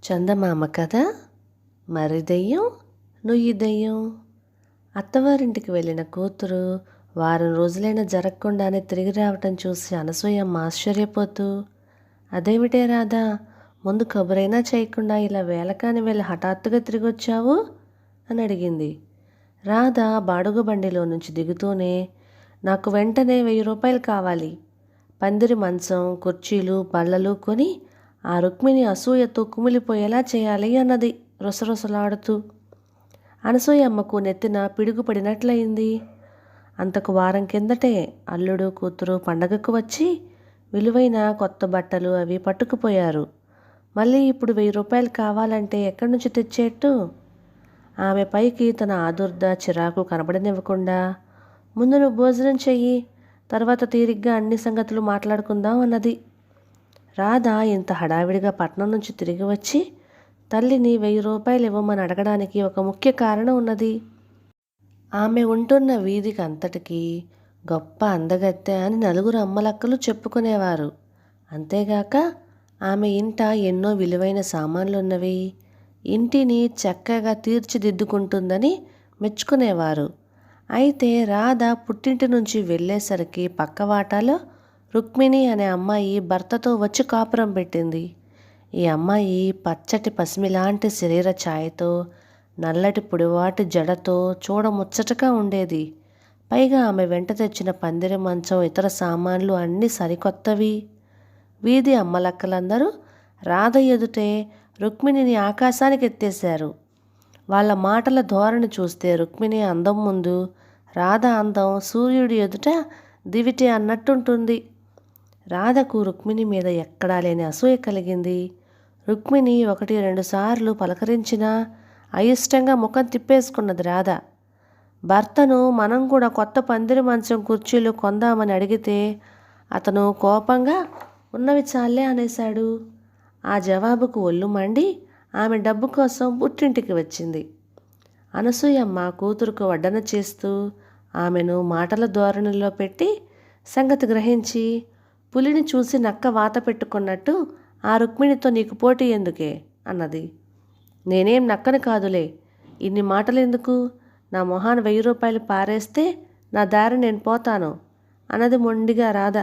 చందమామ కథ మరి దెయ్యం నుయ్యి దెయ్యం. అత్తవారింటికి వెళ్ళిన కూతురు వారం రోజులైనా జరగకుండానే తిరిగి రావటం చూసి అనసూయమ్మ ఆశ్చర్యపోతూ అదేమిటే రాధా ముందు కబురైనా చేయకుండా ఇలా వేలకాని వెళ్ళి హఠాత్తుగా తిరిగి వచ్చావు? అని అడిగింది. రాధ బాడుగ బండిలో నుంచి దిగుతూనే నాకు వెంటనే వెయ్యి రూపాయలు కావాలి. పందిరి మంచం కుర్చీలు బల్లలు కొని ఆ రుక్మిణి అసూయతో కుమిలిపోయేలా చేయాలి అన్నది రొసరొసలాడుతూ. అనసూయమ్మకు నెత్తిన పిడుగుపడినట్లయింది. అంతకు వారం కిందటే అల్లుడు కూతురు పండగకు వచ్చి విలువైన కొత్త బట్టలు అవి పట్టుకుపోయారు. మళ్ళీ ఇప్పుడు వెయ్యి రూపాయలు కావాలంటే ఎక్కడి నుంచి తెచ్చేట్టు? ఆమె పైకి తన ఆదుర్ద చిరాకు కనబడనివ్వకుండా ముందు నువ్వు భోజనం చెయ్యి తర్వాత తీరిగ్గా అన్ని సంగతులు మాట్లాడుకుందాం అన్నది. రాధ ఇంత హడావిడిగా పట్నం నుంచి తిరిగి వచ్చి తల్లిని వెయ్యి రూపాయలు ఇవ్వమని అడగడానికి ఒక ముఖ్య కారణం ఉన్నది. ఆమె ఉంటున్న వీధికి అంతటికీ గొప్ప అందగత్తె అని నలుగురు అమ్మలక్కలు చెప్పుకునేవారు. అంతేగాక ఆమె ఇంట ఎన్నో విలువైన సామాన్లున్నవి. ఇంటిని చక్కగా తీర్చిదిద్దుకుంటుందని మెచ్చుకునేవారు. అయితే రాధ పుట్టింటి నుంచి వెళ్ళేసరికి పక్కవాటాలో రుక్మిణి అనే అమ్మాయి భర్తతో వచ్చి కాపురం పెట్టింది. ఈ అమ్మాయి పచ్చటి పసిమిలాంటి శరీర ఛాయతో నల్లటి పొడివాటి జడతో చూడముచ్చటగా ఉండేది. పైగా ఆమె వెంట తెచ్చిన పందిరి మంచం ఇతర సామాన్లు అన్నీ సరికొత్తవి. వీధి అమ్మలక్కలందరూ రాధ ఎదుటే రుక్మిణిని ఆకాశానికి ఎత్తేశారు. వాళ్ళ మాటల ధోరణి చూస్తే రుక్మిణి అందం ముందు రాధ అందం సూర్యుడి ఎదుట దివిటి అన్నట్టుంటుంది. రాధకు రుక్మిణి మీద ఎక్కడా లేని అసూయ కలిగింది. రుక్మిణి ఒకటి రెండు సార్లు పలకరించినా అయిష్టంగా ముఖం తిప్పేసుకున్నది రాధ. భర్తను మనం కూడా కొత్త పందిరి మంచం కుర్చీలు కొందామని అడిగితే అతను కోపంగా ఉన్నవి చాలే అనేశాడు. ఆ జవాబుకు ఒళ్ళు మండి ఆమె డబ్బు కోసం పుట్టింటికి వచ్చింది. అనసూయమ్మ కూతురుకు వడ్డన చేస్తూ ఆమెను మాటల ధోరణిలో పెట్టి సంగతి గ్రహించి పులిని చూసి నక్క వాత పెట్టుకున్నట్టు ఆ రుక్మిణితో నీకు పోటీ ఎందుకే? అన్నది. నేనేం నక్కని కాదులే. ఇన్ని మాటలు ఎందుకు నా మొహాన్ వెయ్యి రూపాయలు పారేస్తే నా దారి నేను పోతాను అన్నది మొండిగా రాధ.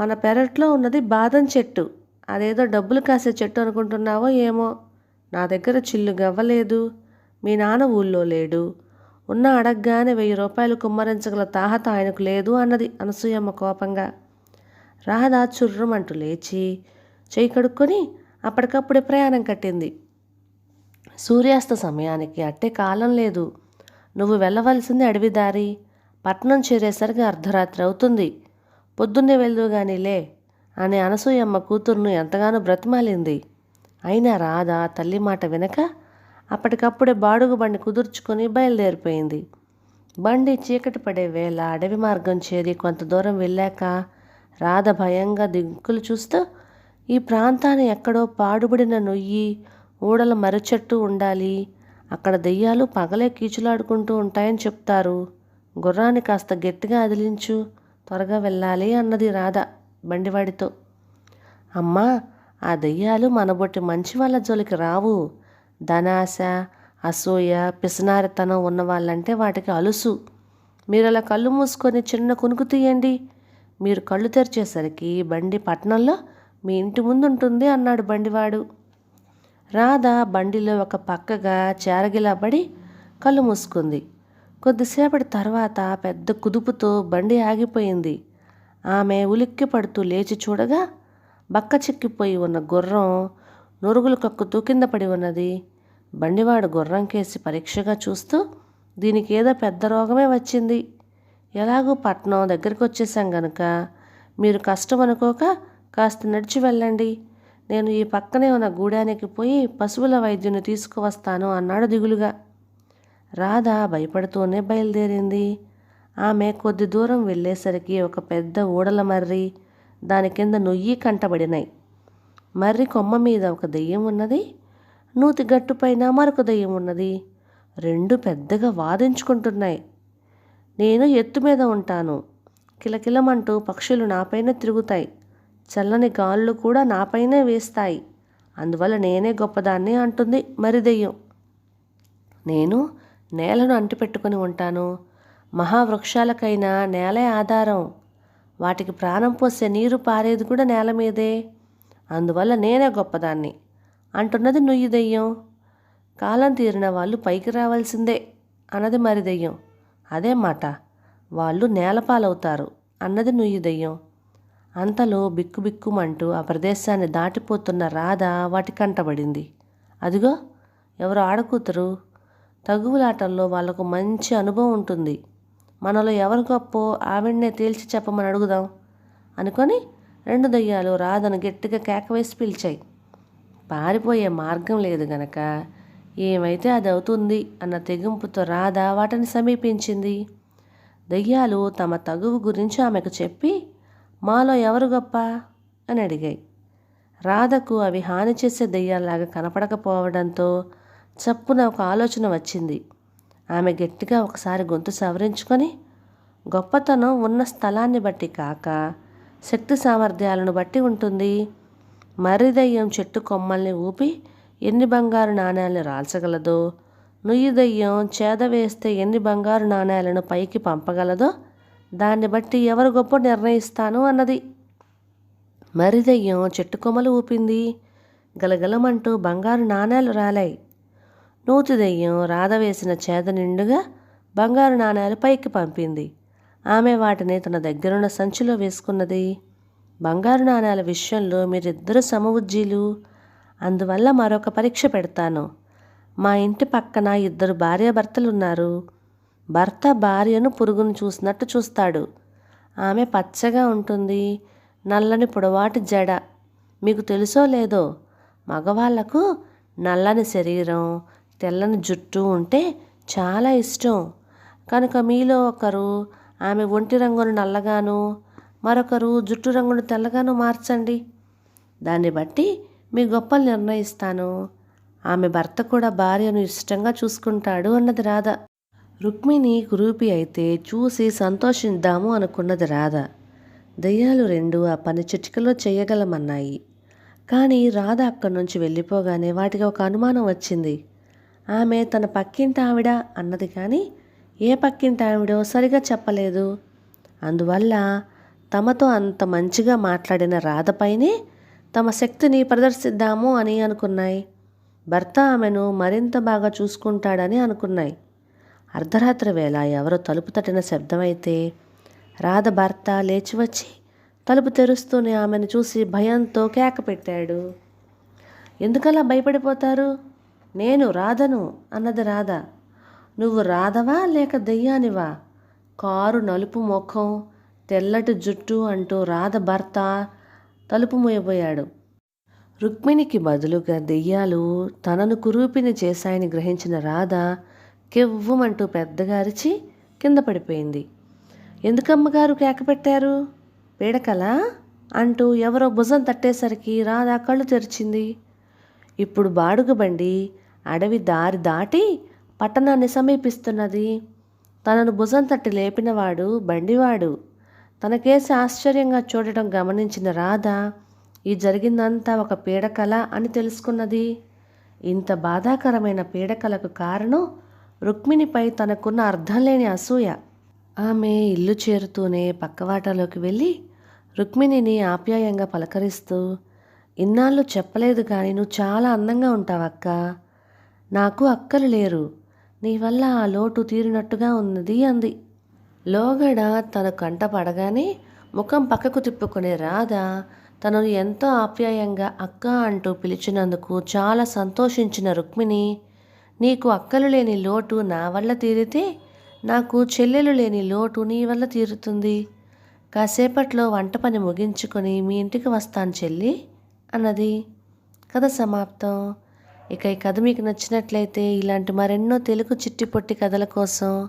మన పెరట్లో ఉన్నది బాదం చెట్టు. అదేదో డబ్బులు కాసే చెట్టు అనుకుంటున్నావో ఏమో. నా దగ్గర చిల్లు గవ్వలేదు. మీ నాన్న ఊళ్ళో లేడు. ఉన్న అడగగానే వెయ్యి రూపాయలు కుమ్మరించగల తాహత ఆయనకు లేదు అన్నది అనసూయమ్మ కోపంగా. రాధ చుర్రమంటూ లేచి చేయి కడుక్కొని అప్పటికప్పుడే ప్రయాణం కట్టింది. సూర్యాస్త సమయానికి అట్టే కాలం లేదు. నువ్వు వెళ్ళవలసింది అడవి దారి పట్నం చేరేసరికి అర్ధరాత్రి అవుతుంది. పొద్దున్నే వెళ్దు గానిలే అని అనసూయమ్మ కూతుర్ను ఎంతగానో బ్రతిమాలింది. అయినా రాధ తల్లి మాట వినక అప్పటికప్పుడే బాడుగు బండి కుదుర్చుకొని బయలుదేరిపోయింది. బండి చీకటి పడే వేళ అడవి మార్గం చేరి కొంత దూరం వెళ్ళాక రాధ భయంగా దిక్కులు చూస్తూ ఈ ప్రాంతాన్ని ఎక్కడో పాడుబడిన నొయ్యి ఊడల మరచెట్టు ఉండాలి. అక్కడ దెయ్యాలు పగలే కీచులాడుకుంటూ ఉంటాయని చెప్తారు. గుర్రాన్ని కాస్త గట్టిగా అదిలించు. త్వరగా వెళ్ళాలి అన్నది రాధ బండివాడితో. అమ్మా ఆ దెయ్యాలు మనబొట్టి మంచి వాళ్ళ జోలికి రావు. ధనాశ అసూయ పిసనారితనం ఉన్న వాళ్ళంటే వాటికి అలుసు. మీరు అలా కళ్ళు మూసుకొని చిన్న కునుకు తీయండి. మీరు కళ్ళు తెరిచేసరికి బండి పట్నంలో మీ ఇంటి ముందు ఉంటుంది అన్నాడు బండివాడు. రాధ బండిలో ఒక పక్కగా చేరగిలాబడి కళ్ళు మూసుకుంది. కొద్దిసేపటి తర్వాత పెద్ద కుదుపుతో బండి ఆగిపోయింది. ఆమె ఉలిక్కి పడుతూ లేచి చూడగా బక్క చిక్కిపోయి ఉన్న గుర్రం నురుగులు కక్కుతూ కింద పడి ఉన్నది. బండివాడు గుర్రం కేసి పరీక్షగా చూస్తూ దీనికి ఏదో పెద్ద రోగమే వచ్చింది. ఎలాగూ పట్నం దగ్గరికి వచ్చేసాం గనుక మీరు కష్టం అనుకోక కాస్త నడిచి వెళ్ళండి. నేను ఈ పక్కనే ఉన్న గూడానికి పోయి పశువుల వైద్యుని తీసుకువస్తాను అన్నాడు దిగులుగా. రాధ భయపడుతూనే బయలుదేరింది. ఆమె కొద్ది దూరం వెళ్ళేసరికి ఒక పెద్ద ఊడల మర్రి దాని కింద నొయ్యి కంటబడినాయి. మర్రి కొమ్మ మీద ఒక దెయ్యం ఉన్నది నూతి గట్టుపైన మరొక దెయ్యం ఉన్నది. రెండు పెద్దగా వాదించుకుంటున్నాయి. నేను ఎత్తు మీద ఉంటాను. కిలకిలమంటూ పక్షులు నాపైన తిరుగుతాయి. చల్లని గాళ్ళు కూడా నాపైనే వేస్తాయి. అందువల్ల నేనే గొప్పదాన్ని అంటుంది మరి దెయ్యం నేను నేలను అంటిపెట్టుకుని ఉంటాను. మహావృక్షాలకైనా నేలే ఆధారం. వాటికి ప్రాణం పోసే నీరు పారేది కూడా నేల మీదే. అందువల్ల నేనే గొప్పదాన్ని అంటున్నది నుయ్యి దెయ్యం. కాలం తీరిన వాళ్ళు పైకి రావాల్సిందే అన్నది మరి దెయ్యం అదే మాట. వాళ్ళు నేలపాలవుతారు. అన్నది నుయ్యి దెయ్యం. అంతలో బిక్కుబిక్కుమంటూ ఆ ప్రదేశాన్ని దాటిపోతున్న రాధ వాటి కంటబడింది అదిగో ఎవరు ఆడకూతురు? తగువులాటల్లో వాళ్ళకు మంచి అనుభవం ఉంటుంది. మనలో ఎవరు గొప్పో ఆవిడనే తేల్చి చెప్పమని అడుగుదాం. అనుకొని రెండు దయ్యాలు రాధను గట్టిగా కేకవేసి పిలిచాయి. పారిపోయే మార్గం లేదు గనక. ఏమైతే అది అవుతుంది అన్న తెగింపుతో రాధ వాటిని సమీపించింది. దయ్యాలు తమ తగువు గురించి ఆమెకు చెప్పి మాలో ఎవరు గొప్ప? అని అడిగాయి. రాధకు అవి హాని చేసే దెయ్యాల్లాగా కనపడకపోవడంతో చప్పున ఒక ఆలోచన వచ్చింది. ఆమె గట్టిగా ఒకసారి గొంతు సవరించుకొని గొప్పతనం ఉన్న స్థలాన్ని బట్టి కాక శక్తి సామర్థ్యాలను బట్టి ఉంటుంది. మర్రిదయ్యం చెట్టు కొమ్మల్ని ఊపి ఎన్ని బంగారు నాణేలు రాల్చగలదో? నుయ్యి దయ్యం చేద వేస్తే ఎన్ని బంగారు నాణేలను పైకి పంపగలదో? దాన్ని బట్టి ఎవరు గొప్ప నిర్ణయిస్తాను అన్నది. మరి దయ్యం చెట్టు కొమ్మలు ఊపింది. గలగలమంటూ బంగారు నాణేలు రాలాయి. నూతి దెయ్యం రాధ వేసిన చేద నిండుగా బంగారు నాణేలు పైకి పంపింది. ఆమె వాటిని తన దగ్గరున్న సంచిలో వేసుకున్నది. బంగారు నాణేల విషయంలో మీరిద్దరు సమవుజ్జీలు అందువల్ల మరొక పరీక్ష పెడతాను. మా ఇంటి పక్కన ఇద్దరు భార్యాభర్తలున్నారు. భర్త భార్యను పురుగును చూసినట్టు చూస్తాడు. ఆమె పచ్చగా ఉంటుంది. నల్లని పొడవాటి జడ. మీకు తెలుసో లేదో? మగవాళ్ళకు నల్లని శరీరం తెల్లని జుట్టు ఉంటే చాలా ఇష్టం. కనుక మీలో ఒకరు ఆమె ఒంటి రంగును నల్లగాను మరొకరు జుట్టు రంగును తెల్లగాను మార్చండి. దాన్ని బట్టి మీ గొప్పలు నిర్ణయిస్తాను. ఆమె భర్త కూడా భార్యను ఇష్టంగా చూసుకుంటాడు అన్నది రాధ. రుక్మిణి కురూపి అయితే చూసి సంతోషిద్దాము అనుకున్నది రాధ. దయ్యాలు రెండు ఆ పని చిటికలో చేయగలమన్నాయి. కానీ రాధ అక్కడి నుంచి వెళ్ళిపోగానే వాటికి ఒక అనుమానం వచ్చింది. ఆమె తన పక్కింటి ఆవిడ అన్నది కానీ ఏ పక్కింటి ఆవిడో సరిగా చెప్పలేదు. అందువల్ల తమతో అంత మంచిగా మాట్లాడిన రాధపైనే తమ శక్తిని ప్రదర్శిద్దాము అని అనుకున్నాయి. భర్త ఆమెను మరింత బాగా చూసుకుంటాడని అనుకున్నాయి. అర్ధరాత్రి వేళ ఎవరో తలుపు తట్టిన శబ్దమైతే రాధ భర్త లేచి వచ్చి తలుపు తెరుస్తూనే ఆమెను చూసి భయంతో కేక పెట్టాడు. ఎందుకలా భయపడిపోతారు? నేను రాధను అన్నది రాధ. నువ్వు రాధవా లేక దెయ్యానివా? కారు నలుపు ముఖం తెల్లటి జుట్టు అంటూ రాధ భర్త తలుపు మూయబోయాడు. రుక్మిణికి బదులుగా దెయ్యాలు తనను కురూపిని చేశాయని గ్రహించిన రాధ కెవ్వుమంటూ పెద్దగా అరిచి కింద పడిపోయింది. ఎందుకమ్మగారు కేకపెట్టారు పీడకలా? అంటూ ఎవరో భుజం తట్టేసరికి రాధ కళ్ళు తెరిచింది. ఇప్పుడు బాడుగ బండి అడవి దారి దాటి పట్టణాన్ని సమీపిస్తున్నది. తనను భుజం తట్టి లేపినవాడు బండివాడు. తనకేసి ఆశ్చర్యంగా చూడటం గమనించిన రాధ ఈ జరిగిందంతా ఒక పీడకల అని తెలుసుకున్నది. ఇంత బాధాకరమైన పీడకలకు కారణం రుక్మిణిపై తనకున్న అర్థం లేని అసూయ. ఆమె ఇల్లు చేరుతూనే పక్కవాటలోకి వెళ్ళి రుక్మిణిని ఆప్యాయంగా పలకరిస్తూ ఇన్నాళ్ళు చెప్పలేదు కానీ నువ్వు చాలా అందంగా ఉంటావక్క. నాకు అక్కలు లేరు. నీ వల్ల ఆ లోటు తీరినట్టుగా ఉన్నది అంది. లోగడ తన కంట పడగానే ముఖం పక్కకు తిప్పుకునే రాధ తనను ఎంతో ఆప్యాయంగా అక్క అంటూ పిలిచినందుకు చాలా సంతోషించిన రుక్మిణి నీకు అక్కలు లేని లోటు నా వల్ల తీరితే నాకు చెల్లెలు లేని లోటు నీ వల్ల తీరుతుంది. కాసేపట్లో వంట పని ముగించుకొని మీ ఇంటికి వస్తాను చెల్లి అన్నది. కథ సమాప్తం. ఇక ఈ కథ మీకు నచ్చినట్లయితే ఇలాంటి మరెన్నో తెలుగు చిట్టిపొట్టి కథల కోసం